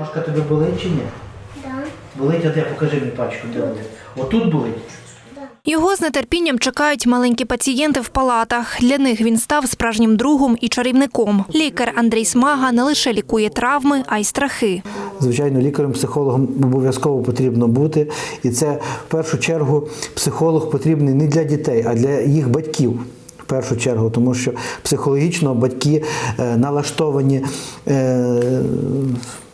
Ножка тобі болить чи ні? Да. Болить, от я покажи мені пачку, де болить. Отут болить. Його з нетерпінням чекають маленькі пацієнти в палатах. Для них він став справжнім другом і чарівником. Лікар Андрій Смага не лише лікує травми, а й страхи. Звичайно, лікарем-психологом обов'язково потрібно бути. І це в першу чергу психолог потрібний не для дітей, а для їх батьків. В першу чергу, тому що психологічно батьки е, налаштовані, е,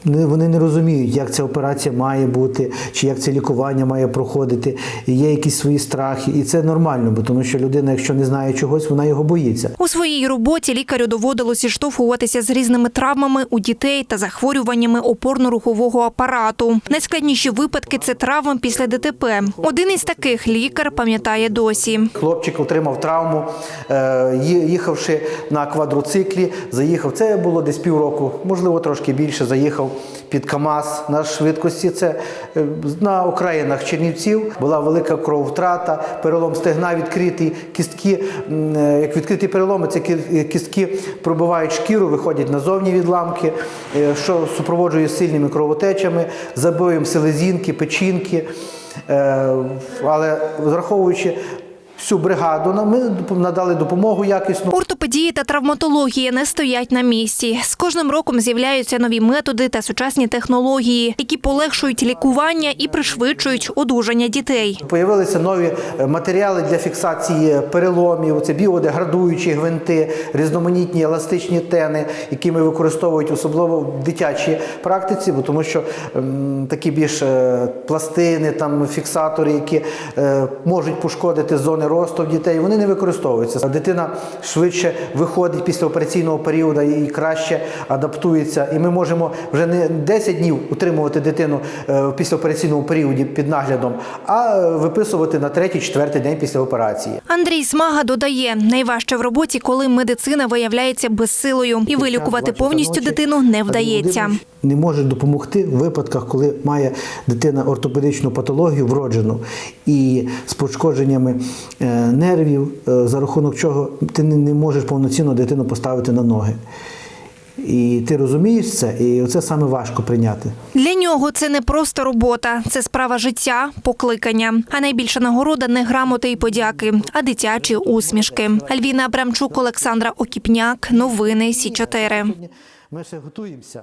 вони не розуміють, як ця операція має бути, чи як це лікування має проходити. І є якісь свої страхи, і це нормально, бо тому що людина, якщо не знає чогось, вона його боїться. У своїй роботі лікарю доводилось зіштовхуватися з різними травмами у дітей та захворюваннями опорно-рухового апарату. Найскладніші випадки це травми після ДТП. Один із таких лікар пам'ятає досі. Хлопчик отримав травму, е, їхавши на квадроциклі, заїхав. Це було десь півроку, можливо, трошки більше. Заїхав під КАМАЗ на швидкості. Це е, на окраїнах Чернівців була велика крововтрата, перелом стегна відкритий, кістки, е, як відкриті переломи, це кістки пробивають шкіру, виходять назовні відламки, е, що супроводжує сильними кровотечами, забоєм селезінки, печінки. Е, Але враховуючи всю бригаду, нам- ми надали допомогу якісну. Ортопедії та травматологія не стоять на місці. З кожним роком з'являються нові методи та сучасні технології, які полегшують лікування і пришвидшують одужання дітей. Появилися нові е, матеріали для фіксації переломів. Це біодеградуючі гвинти, різноманітні еластичні тени, які ми використовують особливо в дитячій практиці, бо тому що такі більш е, пластини, там фіксатори, які е, можуть пошкодити зони росту в дітей, вони не використовуються. Дитина швидше виходить після операційного періоду і краще адаптується. І ми можемо вже не 10 днів утримувати дитину е, в післяопераційному періоді під наглядом, а е, виписувати на третій-четвертий день після операції. Андрій Смага додає, найважче в роботі, коли медицина виявляється безсилою, і вилікувати повністю дитину не вдається. Не може допомогти в випадках, коли має дитина ортопедичну патологію вроджену і з пошкодженнями е, нервів, е, за рахунок чого ти не не можеш повноцінно дитину поставити на ноги. І ти розумієш це, і це саме важко прийняти. Для нього це не просто робота, це справа життя, покликання. А найбільша нагорода не грамоти і подяки, а дитячі усмішки. Альвіна Абрамчук, Олександра Окіпняк. Новини Сі 4 Ми ще готуємося.